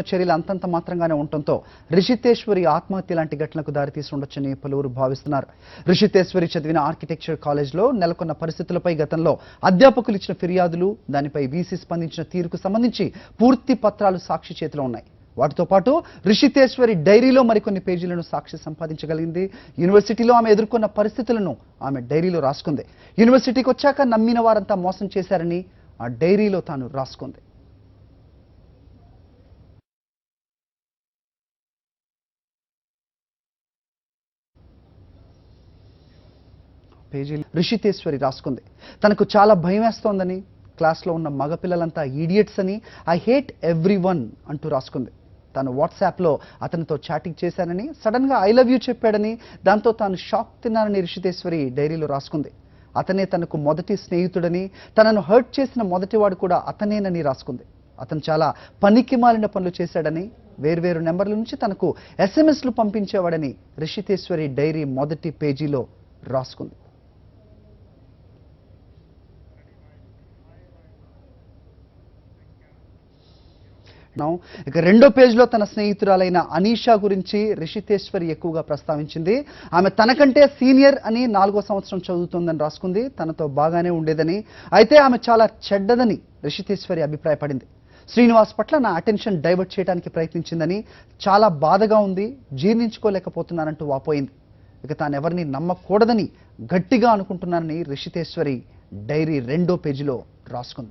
చర్యలు అంతంత మాత్రంగానే ఉండటంతో రిషితేశ్వరి ఆత్మహత్య లాంటి ఘటనకు దారితీసుండొచ్చని పలువురు భావిస్తున్నారు. రిషితేశ్వరి చదివిన ఆర్కిటెక్చర్ కాలేజ్లో నెలకొన్న పరిస్థితులపై గతంలో అధ్యాపకులు ఇచ్చిన ఫిర్యాదులు దానిపై వీసీ స్పందించిన తీరుకు సంబంధించి పూర్తి పత్రాలు సాక్షి చేతిలో ఉన్నాయి. వాటితో పాటు రిషితేశ్వరి డైరీలో మరికొన్ని పేజీలను సాక్షి సంపాదించగలిగింది. యూనివర్సిటీలో ఆమె ఎదుర్కొన్న పరిస్థితులను ఆమె డైరీలో రాసుకుంది. యూనివర్సిటీకి వచ్చాక నమ్మిన వారంతా మోసం చేశారని ఆ డైరీలో తాను రాసుకుంది. పేజీలు రిషితేశ్వరి రాసుకుంది. తనకు చాలా భయం వేస్తోందని క్లాస్లో ఉన్న మగపిల్లలంతా ఈడియట్స్ అని ఐ హేట్ ఎవ్రీ వన్ అంటూ రాసుకుంది. తాను వాట్సాప్లో అతనితో చాటింగ్ చేశానని సడన్గా ఐ లవ్ యూ చెప్పాడని దాంతో తాను షాక్ తిన్నానని రిషితేశ్వరి డైరీలో రాసుకుంది. అతనే తనకు మొదటి స్నేహితుడని తనను హర్ట్ చేసిన మొదటివాడు కూడా అతనేనని రాసుకుంది. అతను చాలా పనికి మాలిన పనులు చేశాడని వేర్వేరు నెంబర్ల నుంచి తనకు ఎస్ఎంఎస్లు పంపించేవాడని రిషితేశ్వరి డైరీ మొదటి పేజీలో రాసుకుంది. ఇక రెండో పేజ్లో తన స్నేహితురాలైన అనీషా గురించి రిషితేశ్వరి ఎక్కువగా ప్రస్తావించింది. ఆమె తనకంటే సీనియర్ అని నాలుగో సంవత్సరం చదువుతోందని రాసుకుంది. తనతో బాగానే ఉండేదని. అయితే ఆమె చాలా చెడ్డదని రిషితేశ్వరి అభిప్రాయపడింది. శ్రీనివాస్ పట్ల నా అటెన్షన్ డైవర్ట్ చేయడానికి ప్రయత్నించిందని చాలా బాధగా ఉంది. జీర్ణించుకోలేకపోతున్నానంటూ వాపోయింది. ఇక తాను ఎవరిని నమ్మకూడదని గట్టిగా అనుకుంటున్నానని రిషితేశ్వరి డైరీ రెండో పేజీలో రాసుకుంది.